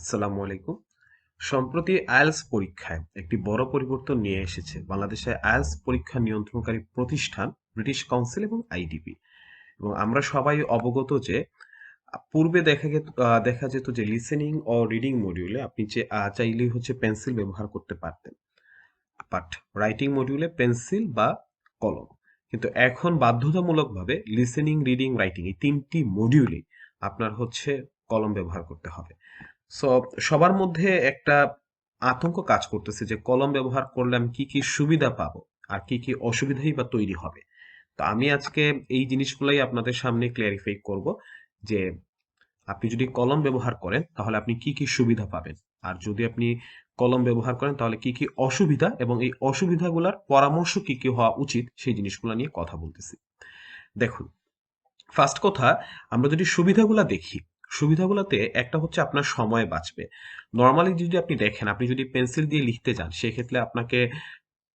আসসালামু আলাইকুম। সম্প্রতি আইএলস পরীক্ষায় একটি বড় পরিবর্তন নিয়ে এসেছে বাংলাদেশে আইএলস পরীক্ষা নিয়ন্ত্রণকারী প্রতিষ্ঠান ব্রিটিশ কাউন্সিল এবং আইডিবি এবং আমরা সবাই অবগত যে, পূর্বে দেখা দেখা যেত যে লিসেনিং ও রিডিং মডিউলে আপনি যে চাইলেই হচ্ছে পেন্সিল ব্যবহার করতে পারতেন। বাট রাইটিং মডিউলে পেন্সিল বা কলম। কিন্তু এখন বাধ্যতামূলকভাবে লিসেনিং রিডিং রাইটিং এই তিনটি মডিউলে আপনার হচ্ছে কলম ব্যবহার করতে হবে। সো সবার মধ্যে একটা আতঙ্ক কাজ করতেছে যে কলম ব্যবহার করলে আমি কি কি সুবিধা পাবো আর কি কি অসুবিধাই বা তৈরি হবে। তো আমি আজকে এই জিনিসগুলাই আপনাদের সামনে ক্লিয়ারিফাই করব যে আপনি যদি কলম ব্যবহার করেন তাহলে আপনি কি কি সুবিধা পাবেন আর যদি আপনি কলম ব্যবহার করেন তাহলে কি কি অসুবিধা এবং এই অসুবিধাগুলোর পরামর্শ কি কি হওয়া উচিত সেই জিনিসগুলো নিয়ে কথা বলতেছি। দেখুন ফার্স্ট কথা, আমরা যদি সুবিধাগুলো দেখি সুবিধাগুলোতে একটা হচ্ছে আপনার সময় বাঁচবে। নর্মালি যদি আপনি দেখেন, আপনি যদি পেন্সিল দিয়ে লিখতে যান, সেক্ষেত্রে আপনাকে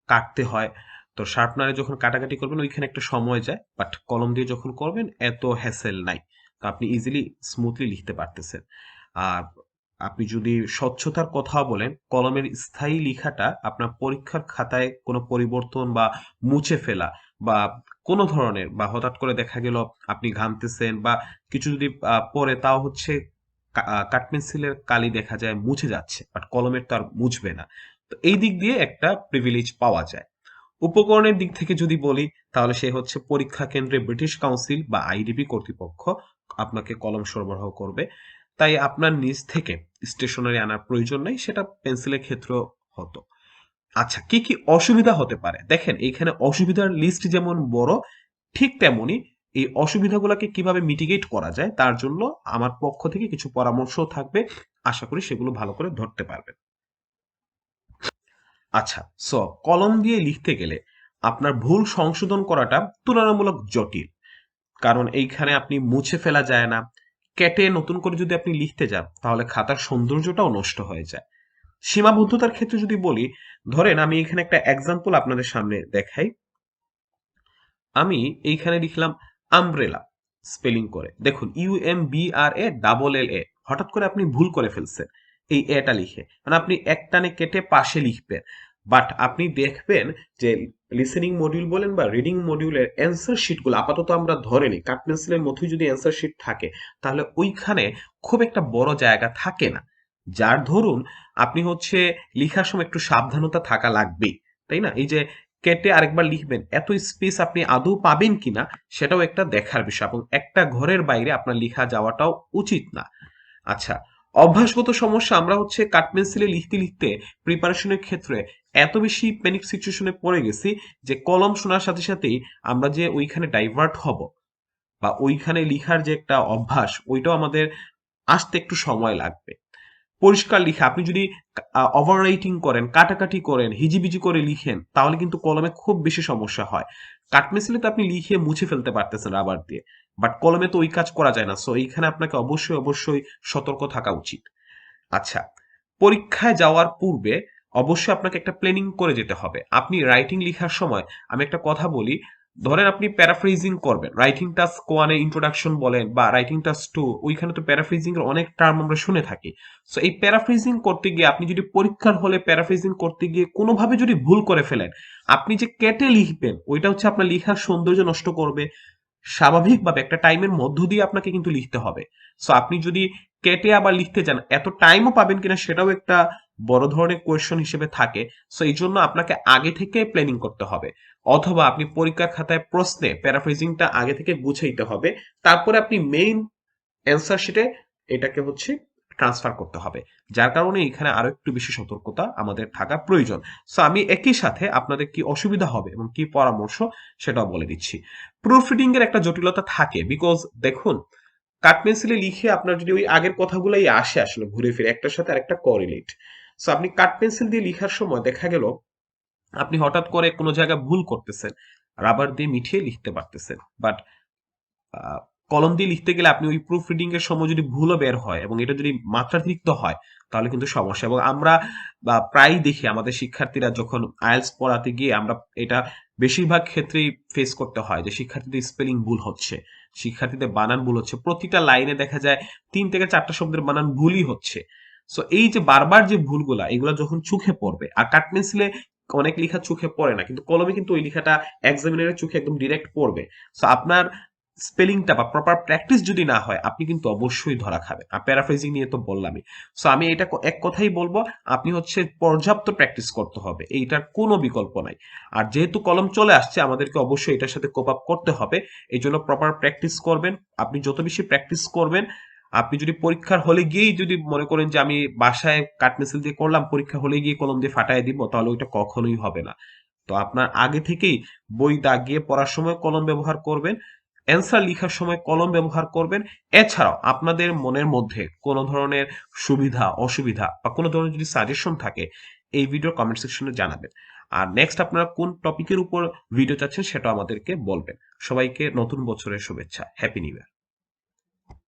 কাটতে হয়। তো শার্পনারে যখন কাটাকাটি করবেন, ওইখানে একটা সময় যায় বাট কলম দিয়ে যখন করবেন, এত হ্যাসেল নাই। তো আপনি ইজিলি স্মুথলি লিখতে পারতেছেন। আর আপনি যদি স্বচ্ছতার কথা বলেন, কলমের স্থায়ী লেখাটা আপনার পরীক্ষার খাতায় কোনো পরিবর্তন বা মুছে ফেলা বা কোনো ধরনের বা হঠাৎ করে দেখা গেল আপনি ঘামতেছেন বা কিছু যদি পরে তাও হচ্ছে কাঠপেন্সিলের কালি দেখা যায় মুছে যাচ্ছে বাট কলমের তো আর মুছবে না। তো এই দিক দিয়ে একটা প্রিভিলেজ পাওয়া যায়। উপকরণের দিক থেকে যদি বলি, তাহলে সে হচ্ছে পরীক্ষা কেন্দ্রে ব্রিটিশ কাউন্সিল বা আইডিবি কর্তৃপক্ষ আপনাকে কলম সরবরাহ করবে। তাই আপনার নিজ থেকে স্টেশনারি আনার প্রয়োজন নেই, সেটা পেন্সিলের ক্ষেত্রেও হতো। আচ্ছা কি কি অসুবিধা হতে পারে? দেখেন, এইখানে অসুবিধার লিস্ট যেমন বড়, ঠিক তেমনি এই অসুবিধাগুলোকে কীভাবে মিটিগেট করা যায়, তার জন্য আমার পক্ষ থেকে কিছু পরামর্শ থাকবে। আশা করি সেগুলো ভালো করে ধরতে পারবেন। আচ্ছা স কলম দিয়ে লিখতে গেলে আপনার ভুল সংশোধন করাটা তুলনামূলক জটিল। কারণ এইখানে আপনি মুছে ফেলা যায় না। কেটে নতুন করে যদি আপনি লিখতে যান, তাহলে খাতার সৌন্দর্যটাও নষ্ট হয়ে যায়। সীমাবদ্ধতার ক্ষেত্রে যদি বলি, ধরেন আমি এখানে একটা এক্সাম্পল আপনাদের সামনে দেখাই। আমি এইখানে লিখলাম আমব্রেলা স্পেলিং করে। দেখুন U M B R A double L A হঠাৎ করে আপনি ভুল করে ফেলছেন এই এটা লিখে। মানে আপনি একটানে কেটে পাশে লিখবেন। বাট আপনি দেখবেন যে লিসেনিং মডিউল বলেন বা রিডিং মডিউলের অ্যান্সার শিটগুলো আপাতত আমরা ধরে নিই কাট পেন্সিলের মতোই যদি অ্যান্সার শিট থাকে, তাহলে ওইখানে খুব একটা বড় জায়গা থাকে না। যার ধরুন আপনি হচ্ছে লিখার সময় একটু সাবধানতা থাকা লাগবেই, তাই না? এই যে কেটে আরেকবার লিখবেন, এত স্পেস আপনি আদৌ পাবেন কিনা সেটাও একটা দেখার বিষয় এবং একটা ঘরের বাইরে আপনার লেখা যাওয়াটাও উচিত না। আচ্ছা অভ্যাসগত সমস্যা আমরা হচ্ছে কাট পেন্সিলে লিখতে লিখতে প্রিপারেশনের ক্ষেত্রে এত বেশি প্যানিক সিচুয়েশনে পড়ে গেছি যে কলম শোনার সাথে সাথেই আমরা যে ওইখানে ডাইভার্ট হব বা ওইখানে লিখার যে একটা অভ্যাস, ওইটাও আমাদের আসতে একটু সময় লাগবে। পরিষ্কার লিখে, আপনি যদি ওভার রাইটিং করেন, কাটাকাটি করেন, হিজিবিজি করে লিখেন, তাহলে কিন্তু কলমে খুব বেশি সমস্যা হয়। কাঠমেসিলে তো আপনি লিখে মুছে ফেলতে পারতেছেন রাবার দিয়ে বাট কলমে তো ওই কাজ করা যায় না সো এইখানে আপনাকে অবশ্যই অবশ্যই সতর্ক থাকা উচিত। আচ্ছা পরীক্ষায় যাওয়ার পূর্বে অবশ্যই আপনাকে একটা প্ল্যানিং করে যেতে হবে। আপনি রাইটিং লেখার সময়, আমি একটা কথা বলি ধরেন আপনি প্যারাফ্রেজিং করবেন রাইটিং টাস্ক ওয়ানে ইন্ট্রোডাকশন বলেন বা রাইটিং টাস্ক টু ওইখানে তো প্যারাফ্রেজিং এর অনেক টার্ম আমরা শুনে থাকি। সো এই প্যারাফ্রেজিং করতে গিয়ে আপনি যদি পরীক্ষার হলে প্যারাফ্রেজিং করতে গিয়ে কোনোভাবে যদি ভুল করে ফেলেন, আপনি যে কেটে লিখবেন, ওইটা হচ্ছে আপনার লেখার সৌন্দর্য নষ্ট করবে। স্বাভাবিকভাবে একটা টাইমের মধ্য দিয়ে আপনাকে কিন্তু লিখতে হবে। সো আপনি যদি কেটে আবার লিখতে যান এত টাইমও পাবেন কিনা সেটাও একটা বড় ধরনের কোয়েশ্চন হিসেবে থাকে। সো এই জন্য আপনাকে আগে থেকে প্ল্যানিং করতে হবে। অথবা আপনি পরীক্ষার খাতায় প্রশ্নে প্যারাফ্রেজিংটা আগে থেকে গুছাইতে হবে। তারপরে আপনি মেইন অ্যান্সার শিটে এটাকে হচ্ছে ট্রান্সফার করতে হবে। যার কারণে এখানে আরও একটু বেশি সতর্কতা আমাদের থাকা প্রয়োজন। সো আমি একই সাথে আপনাদের কি অসুবিধা হবে এবং কি পরামর্শ সেটাও বলে দিচ্ছি। প্রুফ রিডিং এর একটা জটিলতা থাকে বিকজ দেখুন কাট পেন্সিলে লিখে আপনার যদি ওই আগের কথাগুলোই আসে আসলে ঘুরে ফিরে, একটার সাথে আরেকটা করিলেট সো আপনি কাট পেন্সিল দিয়ে লিখার সময় দেখা গেল, আপনি হঠাৎ করে কোনো জায়গায় ভুল করতেছেন রাবার দিয়ে মিঠিয়ে লিখতে পারতেছেন। বাট কলম দিয়ে লিখতে গেলে আপনি ওই প্রুফ রিডিং এর সময় যদি ভুলও বের হয় এবং এটা যদি মাত্রাতিরিক্ত হয়, তাহলে কিন্তু সমস্যা। এবং আমরা, বা প্রায়ই দেখি আমাদের শিক্ষার্থীরা যখন আয়েলস পড়াতে গিয়ে আমরা এটা বেশিরভাগ ক্ষেত্রেই ফেস করতে হয় যে শিক্ষার্থীদের স্পেলিং ভুল হচ্ছে, শিক্ষার্থীদের বানান ভুল হচ্ছে। প্রতিটা লাইনে দেখা যায় তিন থেকে চারটা শব্দের বানান ভুলই হচ্ছে। সো এই যে বারবার যে ভুলগুলা, এগুলো যখন চোখে পড়বে, আর কাট পেন্সিলে অনেক লেখা চোখে পড়ে না, কিন্তু কলমে কিন্তু ওই লেখাটা এক্সামিনারের চোখে একদম ডিরেক্ট পড়বে। সো আপনার স্পেলিংটা বা প্রপার প্র্যাকটিস যদি না হয়, আপনি কিন্তু অবশ্যই ধরা খাবেন। আর প্যারাফ্রেজিং নিয়ে তো বললামই। সো আমি এটা এক কথাই বলব, আপনি হচ্ছে পর্যাপ্ত প্র্যাকটিস করতে হবে। এইটার কোনো বিকল্প নাই। আর যেহেতু কলম চলে আসছে, আমাদেরকে অবশ্যই এটার সাথে কোপ আপ করতে হবে। এই জন্য প্রপার প্র্যাকটিস করবেন। আপনি যত বেশি প্র্যাকটিস করবেন আপনি যদি পরীক্ষার হলে গিয়েই যদি মনে করেন যে আমি বাসায় কাঠ পেন্সিল দিয়ে করলাম পরীক্ষা হলে গিয়ে কলম দিয়ে ফাটাই দিব, তাহলে ওইটা কখনোই হবে না। তো আপনার আগে থেকেই বই দাগিয়ে পড়ার সময় কলম ব্যবহার করবেন, অ্যান্সার লেখার সময় কলম ব্যবহার করবেন। এছাড়াও আপনাদের মনের মধ্যে কোনো ধরনের সুবিধা, অসুবিধা বা কোনো ধরনের যদি সাজেশন থাকে, এই ভিডিও কমেন্ট সেকশনে জানাবেন। আর নেক্সট আপনারা কোন টপিকের উপর ভিডিও চাচ্ছেন সেটা আমাদেরকে বলবেন। সবাইকে নতুন বছরের শুভেচ্ছা। Happy new year